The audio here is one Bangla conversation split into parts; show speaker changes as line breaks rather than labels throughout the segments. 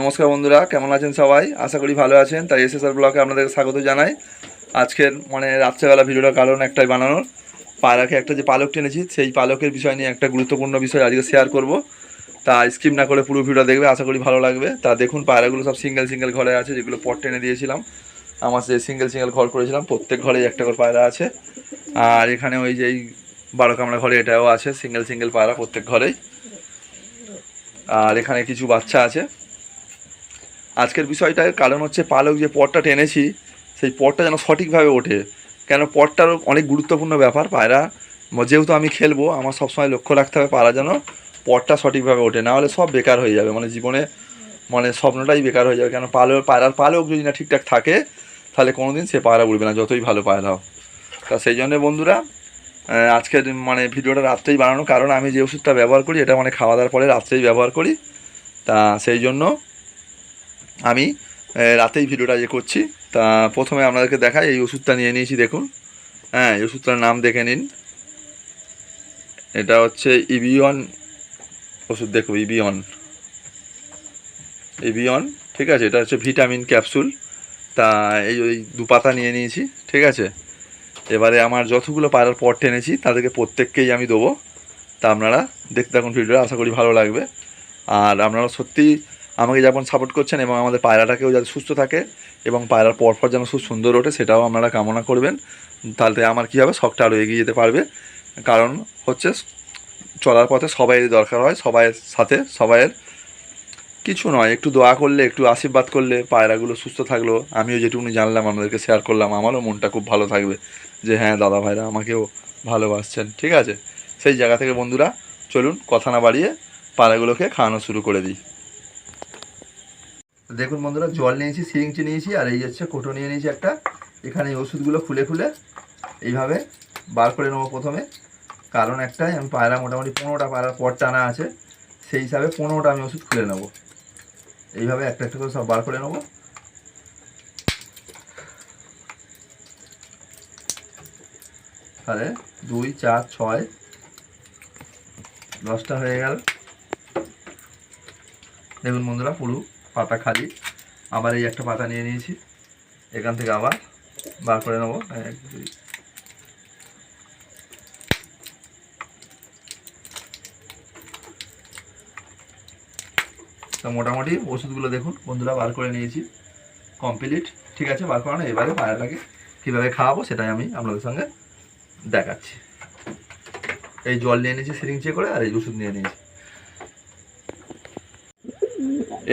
নমস্কার বন্ধুরা, কেমন আছেন সবাই? আশা করি ভালো আছেন। তাই এসএসআর ব্লকে আপনাদের স্বাগত জানাই। আজকের মানে রাত্রেবেলা ভিডিওটার কারণ একটাই বানানোর। পায়রাকে একটা যে পালক টেনেছি সেই পালকের বিষয় নিয়ে একটা গুরুত্বপূর্ণ বিষয় আজকে শেয়ার করব। তা স্কিপ না করে পুরো ভিডিও দেখবে, আশা করি ভালো লাগবে। তা দেখুন, পায়রাগুলো সব সিঙ্গেল সিঙ্গেল ঘরে আছে, যেগুলো পট টেনে দিয়েছিলাম। আমার যে সিঙ্গেল সিঙ্গেল ঘর করেছিলাম, প্রত্যেক ঘরেই একটা করে পায়রা আছে। আর এখানে ওই যেই বারো কামড়া ঘরে এটাও আছে সিঙ্গেল সিঙ্গেল পায়রা প্রত্যেক ঘরেই। আর এখানে কিছু বাচ্চা আছে। আজকের বিষয়টার কারণ হচ্ছে পালক যে পটটা টেনেছি, সেই পটটা যেন সঠিকভাবে ওঠে। কেন পটটারও অনেক গুরুত্বপূর্ণ ব্যাপার, পায়রা। যেহেতু আমি খেলব, আমার সবসময় লক্ষ্য রাখতে হবে পায়রা যেন পটটা সঠিকভাবে ওঠে। না হলে সব বেকার হয়ে যাবে। মানে জীবনে মানে স্বপ্নটাই বেকার হয়ে যাবে। কেন পালক, পায়রার পালক যদি না ঠিকঠাক থাকে, তাহলে কোনো দিন সে পায়রা উঠবে না, যতই ভালো পায়রা হোক। তা সেই জন্যে বন্ধুরা আজকের মানে ভিডিওটা রাত্রেই বানানো। কারণ আমি যে ওষুধটা ব্যবহার করি, এটা মানে খাওয়া দাওয়ার পরে রাত্রেই ব্যবহার করি। তা সেই জন্য আমি রাতেই ভিডিওটা ইয়ে করছি। তা প্রথমে আপনাদেরকে দেখাই, এই ওষুধটা নিয়ে নিয়েছি, দেখুন। হ্যাঁ এই ওষুধটার নাম দেখে নিন। এটা হচ্ছে ইবিয়ন ওষুধ দেখো ইবিয়ন ইবিয়ন ঠিক আছে, এটা হচ্ছে ভিটামিন ক্যাপসুল। তা এই ওই দু পাতা নিয়ে নিয়েছি, ঠিক আছে। এবারে আমার যতগুলো পায়রার পট টেনেছি, তাদেরকে প্রত্যেককেই আমি দেবো। তা আপনারা দেখতে থাকুন ভিডিওটা, আশা করি ভালো লাগবে। আর আপনারা সত্যি আমাকে যেমন সাপোর্ট করছেন এবং আমাদের পায়রাটাকেও যাতে সুস্থ থাকে এবং পায়রার পরপর যেন খুব সুন্দর ওঠে, সেটাও আপনারা কামনা করবেন। তাহলে আমার কী হবে? শখটা আরও এগিয়ে যেতে পারবে। কারণ হচ্ছে চলার পথে সবাইয়ের দরকার হয় সবাইয়ের সাথে, সবাইয়ের কিছু নয়। একটু দোয়া করলে, একটু আশীর্বাদ করলে পায়রাগুলো সুস্থ থাকল। আমিও যেটুকুনি জানলাম, আপনাদেরকে শেয়ার করলাম, আমারও মনটা খুব ভালো থাকবে যে হ্যাঁ দাদা ভাইরা আমাকেও ভালোবাসছেন, ঠিক আছে? সেই জায়গা থেকে বন্ধুরা, চলুন কথা না বাড়িয়ে পায়রাগুলোকে খাওয়ানো শুরু করে দিই। দেখুন বন্ধুরা, জল নিয়েছি সিরিঞ্চি নিয়েছি, আর এই হচ্ছে কোটো নিয়ে নিয়েছি একটা। এখানে এই ওষুধগুলো খুলে খুলে এইভাবে বার করে নেব প্রথমে। কারণ একটাই, আমি পায়রা মোটামুটি পনেরোটা পায়রার পর টানা আছে, সেই হিসাবে পনেরোটা আমি ওষুধ খুলে নেব। এইভাবে একটা একটা করে সব বার করে নেব। তাহলে দুই, চার, ছয়, দশটা হয়ে গেল। দেখুন বন্ধুরা, পুরো পাতা খালি। আবার এই একটা পাতা নিয়ে নিয়েছি। এখান থেকে আবার বার করে নেব। এক, দুই। তো মোটামুটি ওষুধগুলো দেখুন, বন্ধুরা বার করে নিয়েছি। কমপ্লিট। ঠিক আছে, বার করানো। এবারে পায়রাটাকে কীভাবে খাওয়াবো সেটাই আমি আপনাদের সঙ্গে দেখাচ্ছি। এই জল নিয়ে নিয়েছি সিরিঞ্চে করে, আর এই ওষুধ নিয়ে নিয়েছি।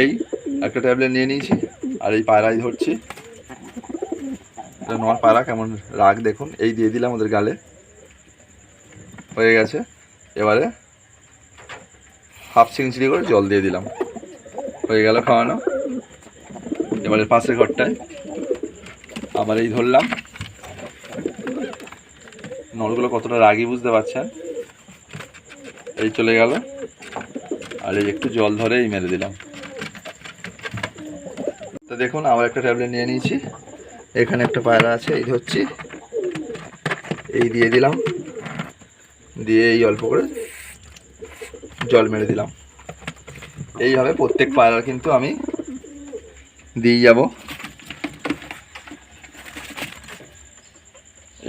এই একটা ট্যাবলেট নিয়ে নিয়েছি, আর এই পায়রাই ধরছি। নর পায়রা, কেমন রাগ দেখুন। এই দিয়ে দিলাম ওদের গালে। হয়ে গেছে। এবারে হাফ সিঞ্চড়ি করে জল দিয়ে দিলাম। হয়ে গেল খাওয়ানো। এবারে পাশের ঘরটায় আবার এই ধরলাম। নলগুলো কতটা রাগি বুঝতে পারছেন? এই চলে গেল। আর এই একটু জল ধরে এই মেরে দিলাম। দেখুন, আবার একটা ট্যাবলেট নিয়ে নিয়েছি। এখানে একটা পায়রা আছে, এই ধরছি। এই দিয়ে দিলাম। দিয়ে এই অল্প করে জল মেরে দিলাম। এইভাবে প্রত্যেক পায়রার কিন্তু আমি দিয়ে যাব।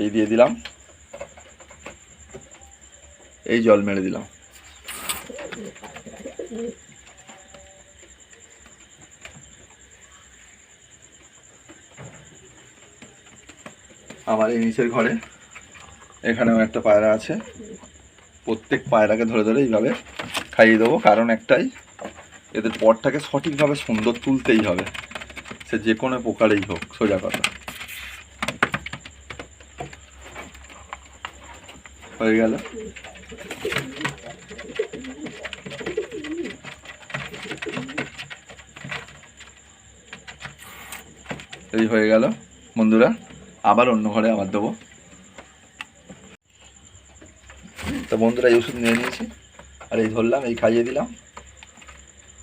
এই দিয়ে দিলাম। এই জল মেরে দিলাম। আমার এই নিচের ঘরে। এখানেও একটা পায়রা আছে। প্রত্যেক পায়রাকে ধরে ধরে এইভাবে খাইয়ে দেবো। কারণ একটাই, এদের পরটাকে সঠিকভাবে সুন্দর তুলতেই হবে। সে যে কোনো প্রকারেই হোক, সোজা কথা। হয়ে গেল। এই হয়ে গেল। বন্ধুরা আবার অন্য ঘরে আবার দেবো। তো বন্ধুরা, এই ওষুধ নিয়ে নিয়েছি। আর এই ধরলাম, এই খাইয়ে দিলাম।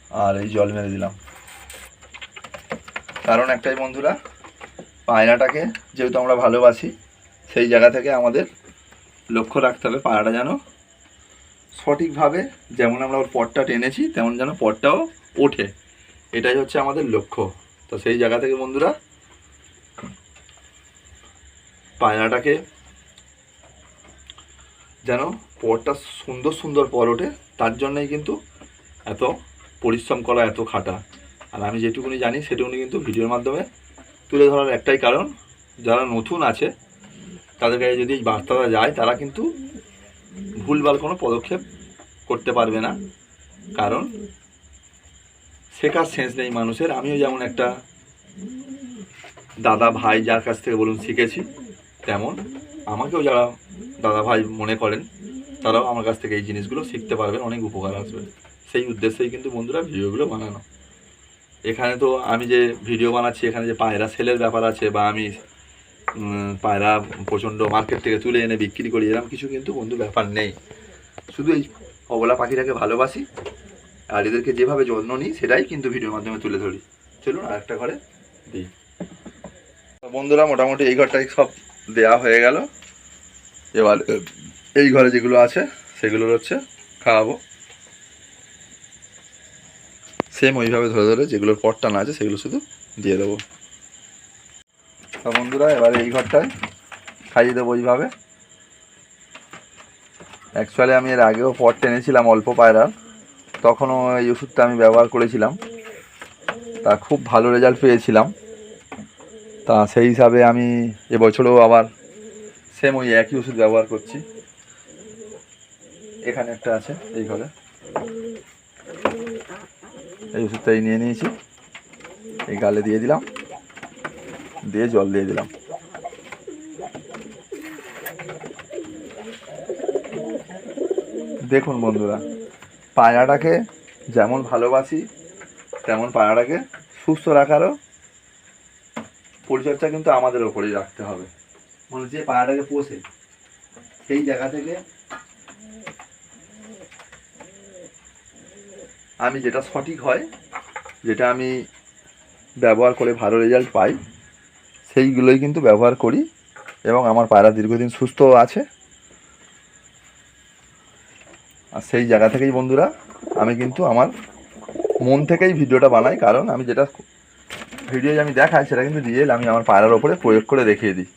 আর এই জল মেরে দিলাম। কারণ একটাই বন্ধুরা, পায়রাটাকে যেহেতু আমরা ভালোবাসি, সেই জায়গা থেকে আমাদের লক্ষ্য রাখতে হবে পায়রাটা যেন সঠিকভাবে যেমন আমরা ওর পটটা টেনেছি, তেমন যেন পটটাও ওঠে। এটাই হচ্ছে আমাদের লক্ষ্য। তো সেই জায়গা থেকে বন্ধুরা পায়রাটাকে যেন পরটা সুন্দর সুন্দর পর ওঠে, তার জন্যই কিন্তু এত পরিশ্রম করা এত খাটা। আর আমি যেটুকুনি জানি, সেটুকুনি কিন্তু ভিডিওর মাধ্যমে তুলে ধরার একটাই কারণ, যারা নতুন আছে, তাদের কাছে যদি বার্তাটা যায়, তারা কিন্তু ভুলভাল কোনো পদক্ষেপ করতে পারবে না। কারণ শেখার সেন্স নেই মানুষের। আমিও যেমন একটা দাদা ভাই যার কাছ থেকে বলুন শিখেছি। তেমন। আমাকেও যারা দাদা ভাই মনে করেন, তারাও আমার কাছ থেকে এই জিনিসগুলো শিখতে পারবেন, অনেক উপকার আসবে। সেই উদ্দেশ্যেই কিন্তু বন্ধুরা ভিডিওগুলো বানানো। এখানে তো আমি যে ভিডিও বানাচ্ছি, এখানে যে পায়রা সেলের ব্যাপার আছে বা আমি পায়রা প্রচণ্ড মার্কেট থেকে তুলে এনে বিক্রি করি এরকম কিছু কিন্তু বন্ধু ব্যাপার নেই। শুধু এই অবলা পাখিটাকে ভালোবাসি, আর এদেরকে যেভাবে যত্ন নিই, সেটাই কিন্তু ভিডিওর মাধ্যমে তুলে ধরি। চলুন আর একটা ঘরে দিই। বন্ধুরা, মোটামুটি এই ঘরটাই সব। দেয়া হয়ে গেল। এবার এই ঘরে যেগুলো আছে, সেগুলোর হচ্ছে খাওয়াবো। সেম ওইভাবে ধরে ধরে যেগুলোর পটটা না আছে, সেগুলো শুধু দিয়ে দেবো। বন্ধুরা, এবার এই ঘরটায় খাইয়ে দেবো ওইভাবে। অ্যাকচুয়ালি আমি এর আগেও পট টেনেছিলাম অল্প পায়রার তখনও এই ওষুধটা আমি ব্যবহার করেছিলাম। তা খুব ভালো রেজাল্ট পেয়েছিলাম। তা সেই হিসাবে আমি এবছরও আবার সেম ওই একই ওষুধ ব্যবহার করছি। এখানে একটা আছে, এই ঘরে। এই ওষুধটাই নিয়ে নিয়েছি। এই গালে দিয়ে দিলাম। দিয়ে জল দিয়ে দিলাম। দেখুন বন্ধুরা পায়রাটাকে যেমন ভালোবাসি, তেমন পায়রাটাকে সুস্থ রাখারও পরিচর্যা কিন্তু আমাদের ওপরেই রাখতে হবে। মানে যে পায়রাটাকে পোষে সেই জায়গা থেকে আমি যেটা সঠিক হয় যেটা আমি ব্যবহার করে ভালো রেজাল্ট পাই সেইগুলোই কিন্তু ব্যবহার করি এবং আমার পায়রা দীর্ঘদিন সুস্থ আছে। আর সেই জায়গা থেকেই বন্ধুরা আমি কিন্তু আমার মন থেকেই ভিডিওটা বানাই কারণ আমি যেটা ভিডিও আমি দেখাই, সেটা কিন্তু রিয়েল আমি আমার পায়রার ওপরে প্রয়োগ করে দেখিয়ে দিই।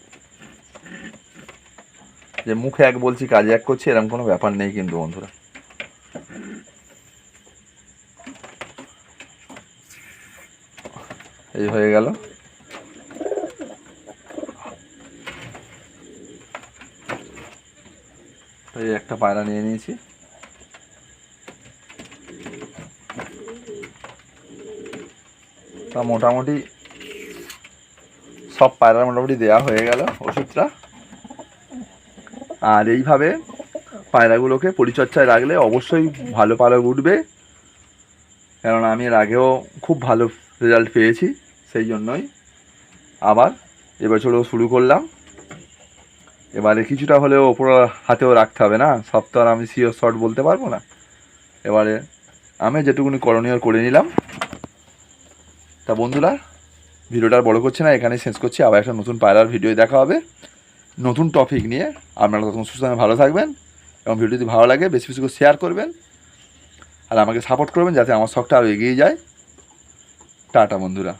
যে মুখে এক বলছি, কাজে এক করছি এরকম কোনো ব্যাপার নেই কিন্তু বন্ধুরা। এই হয়ে গেল। এই একটা পায়রা নিয়ে নিয়েছি। তা মোটামুটি সব পায়রা মোটামুটি দেওয়া হয়ে গেল ওষুধটা। আর এইভাবে পায়রাগুলোকে পরিচর্যায় রাখলে অবশ্যই ভালো পালক উঠবে। কারণ আমি এর আগেও খুব ভালো রেজাল্ট পেয়েছি, সেই জন্যই আবার এবছরও শুরু করলাম। এবারে কিছুটা হলেও ওপর হাতেও রাখতে হবে না, সব তো আর আমি সিওর শর্ট বলতে পারব না। এবারে আমি যেটুকুনি করণীয় করে নিলাম। তা বন্ধুরা, ভিডিওটা বড় করছে না এখানে শেষ করছি। আবার একটা নতুন পায়রার ভিডিও দেখা হবে। নতুন টপিক নিয়ে। আপনারা তখন সুস্থ ভালো থাকবেন এবং ভিডিও যদি ভালো লাগে, বেশি বেশি করে শেয়ার করবেন আর আমাকে সাপোর্ট করবেন যাতে আমার শখটা আরও এগিয়ে যায়। টাটা বন্ধুরা।